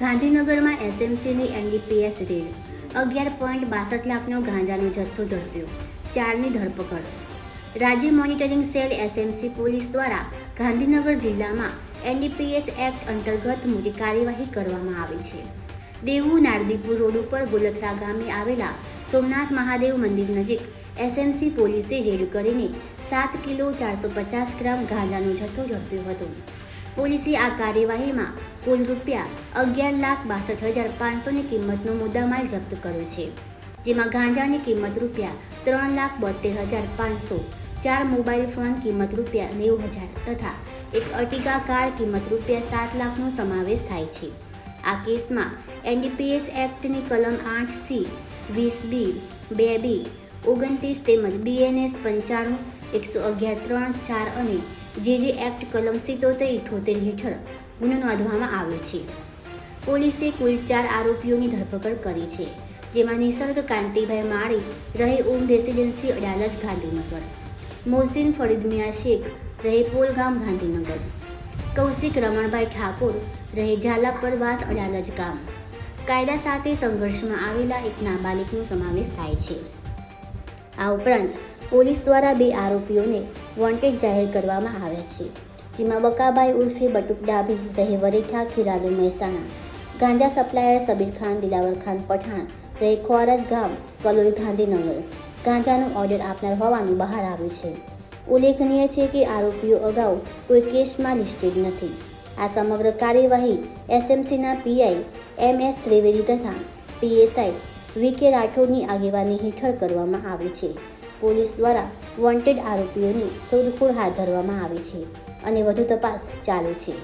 ગાંધીનગરમાં એસએમસીની NDPS raid અગિયાર પોઈન્ટ બાસઠ લાખનો ગાંજાનો જથ્થો ઝડપ્યો. ચારની ધરપકડ. રાજ્ય મોનિટરિંગ સેલ એસએમસી પોલીસ દ્વારા ગાંધીનગર જિલ્લામાં એનડીપીએસ એક્ટ અંતર્ગત મોટી કાર્યવાહી કરવામાં આવી છે. દેવું નારદીપુર રોડ ઉપર ગોલથરા ગામે આવેલા સોમનાથ મહાદેવ મંદિર નજીક એસએમસી પોલીસે રેડ કરીને સાત કિલો ચારસો પચાસ ગ્રામ ગાંજાનો જથ્થો ઝડપ્યો હતો. પોલીસે આ કાર્યવાહીમાં કુલ રૂપિયા અગિયાર લાખ બાસઠ હજાર પાંચસોની કિંમતનો મુદ્દામાલ જપ્ત કર્યો છે, જેમાં ગાંજાની કિંમત રૂપિયા ત્રણ લાખ બોતેર હજાર પાંચસો, ચાર મોબાઈલ ફોન કિંમત રૂપિયા નેવું હજાર તથા એક અટિકા કાર કિંમત રૂપિયા સાત લાખનો સમાવેશ થાય છે. આ કેસમાં એનડીપીએસ એક્ટની કલમ આઠ સી, વીસ બી, બે બી, ઓગણત્રીસ તેમજ બીએનએસ પંચાણું, એકસો અગિયાર ત્રણ, ચાર અને જે જે એક્ટ કલમ સિત્તોતેર ઇઠોતેર હેઠળ ગુનો નોંધવામાં આવ્યો છે. પોલીસે કુલ ચાર આરોપીઓની ધરપકડ કરી છે, જેમાં નિસર્ગ કાંતિભાઈ માળી રહે ઓમ રેસિડેન્સી અડાલજ ગાંધીનગર, મોહસિન ફરીદ મિયા શેખ રહે પોલગામ ગાંધીનગર, કૌશિક રમણભાઈ ઠાકોર રહે ઝાલાપરવાસ અડાલજ ગામ. કાયદા સાથે સંઘર્ષમાં આવેલા એક નાબાલિગનો સમાવેશ થાય છે. આ ઉપરાંત પોલીસ દ્વારા બે આરોપીઓને વોન્ટેડ જાહેર કરવામાં આવ્યા છે, જેમાં બકાભાઈ ઉર્ફે બટુક ડાભી રહે વરેઠા, ખીરાલુ મહેસાણા, ગાંજા સપ્લાયર સબીર ખાન, દિલાવર ખાન પઠાણ, રહે ખોરજ ગામ, કલોલ ગાંધીનગર. ગાંજાનો ઓર્ડર આપનાર હોવાનું બહાર આવ્યું છે. ઉલ્લેખનીય છે કે આરોપીઓ અગાઉ કોઈ કેસમાં લિસ્ટેડ નથી. આ સમગ્ર કાર્યવાહી એસએમસીના પીઆઈ એમ એસ ત્રિવેદી તથા પીએસઆઈ વી કે રાઠોડની આગેવાની હેઠળ કરવામાં આવી છે. પોલીસ દ્વારા વોન્ટેડ આરોપીઓની શોધખોળ હાથ ધરવામાં આવી છે અને વધુ તપાસ ચાલુ છે.